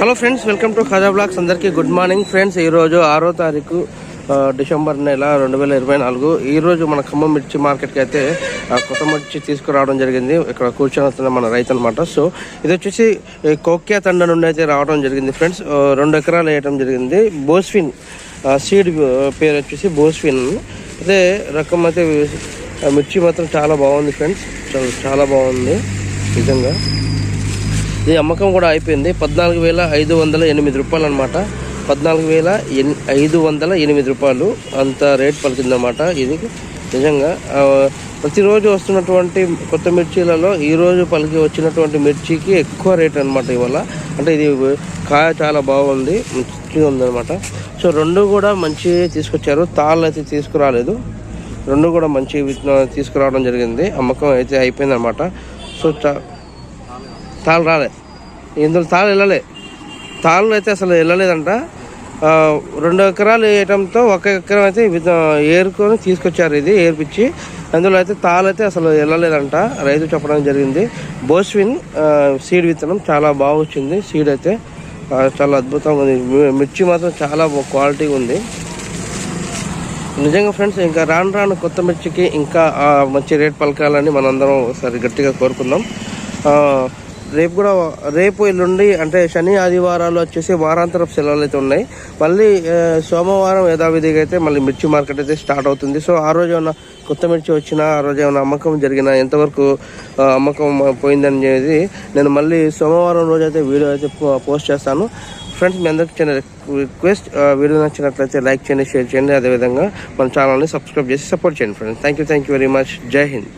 Hello friends welcome to Khaja blogs అందరికీ good morning friends ఈరోజు ఆరో తారీఖు డిసెంబర్ నెల రెండు వేల ఇరవై నాలుగు. ఈ రోజు మన ఖమ్మం మిర్చి మార్కెట్కి అయితే కొత్త మిర్చి తీసుకురావడం జరిగింది. ఇక్కడ కూర్చొని వస్తున్న మన రైతు అనమాట సో ఇది వచ్చేసి కోక్యా తండ నుండి అయితే రావడం జరిగింది ఫ్రెండ్స్ రెండు ఎకరాలు వేయడం జరిగింది. బోస్ఫిన్ సీడ్ పేరు వచ్చేసి బోస్ఫిన్. అదే రకం అయితే మిర్చి మాత్రం చాలా బాగుంది ఫ్రెండ్స్ చాలా బాగుంది. నిజంగా. ఇది అమ్మకం కూడా అయిపోయింది. పద్నాలుగు వేల ఐదు వందల ఎనిమిది రూపాయలు అనమాట పద్నాలుగు వేల ఎన్ ఐదు వందల ఎనిమిది రూపాయలు. అంత రేట్ పలికిందన్నమాట ఇది. నిజంగా ప్రతిరోజు వస్తున్నటువంటి కొత్త మిర్చీలలో ఈరోజు పలికి వచ్చినటువంటి మిర్చికి ఎక్కువ రేట్ అనమాట ఇవాళ. అంటే ఇది కాయ చాలా బాగుంది మంచిగా ఉందన్నమాట సో రెండు కూడా మంచి తీసుకొచ్చారు. తాళ్ళు అయితే తీసుకురాలేదు. రెండు కూడా మంచి తీసుకురావడం జరిగింది. అమ్మకం అయితే అయిపోయిందనమాట. సో చా తాళ్ళు రాలే. ఇందులో తాళ్ళు వెళ్ళలే. తాళ్ళు అయితే అసలు వెళ్ళలేదంట. రెండు ఎకరాలు వేయటంతో ఒక ఎకరం అయితే ఏరుకొని తీసుకొచ్చారు ఇది ఏర్పించి. అందులో అయితే తాళ్ళు అయితే అసలు వెళ్ళలేదంట. రైతు చెప్పడం జరిగింది. బోస్విన్ సీడ్ విత్తనం చాలా బాగా వచ్చింది. సీడ్ అయితే చాలా అద్భుతంగా ఉంది. మిర్చి మాత్రం చాలా క్వాలిటీ ఉంది. నిజంగా ఫ్రెండ్స్ ఇంకా రాను రాను కొత్త మిర్చికి ఇంకా మంచి రేట్ పలకాలని మనందరం ఒకసారి గట్టిగా కోరుకుందాం. రేపు కూడా రేపు ఎల్లుండి అంటే శని ఆదివారాలు వచ్చేసి వారాంతరపు సెలవులు అయితే ఉన్నాయి. మళ్ళీ సోమవారం యథావిధిగా అయితే మళ్ళీ మిర్చి మార్కెట్ అయితే స్టార్ట్ అవుతుంది. సో ఆ రోజు ఏమన్నా కొత్త మిర్చి వచ్చినా ఆ రోజు ఏమైనా అమ్మకం జరిగినా ఎంతవరకు అమ్మకం పోయిందని నేను మళ్ళీ సోమవారం రోజు అయితే వీడియో అయితే పోస్ట్ చేస్తాను. ఫ్రెండ్స్ మీ అందరికి చిన్న రిక్వెస్ట్ వీడియో నచ్చినట్లయితే లైక్ చేయండి షేర్ చేయండి. అదేవిధంగా మన ఛానల్ని సబ్స్క్రైబ్ చేసి సపోర్ట్ చేయండి friends. Thank you thank you very much. Jai Hind.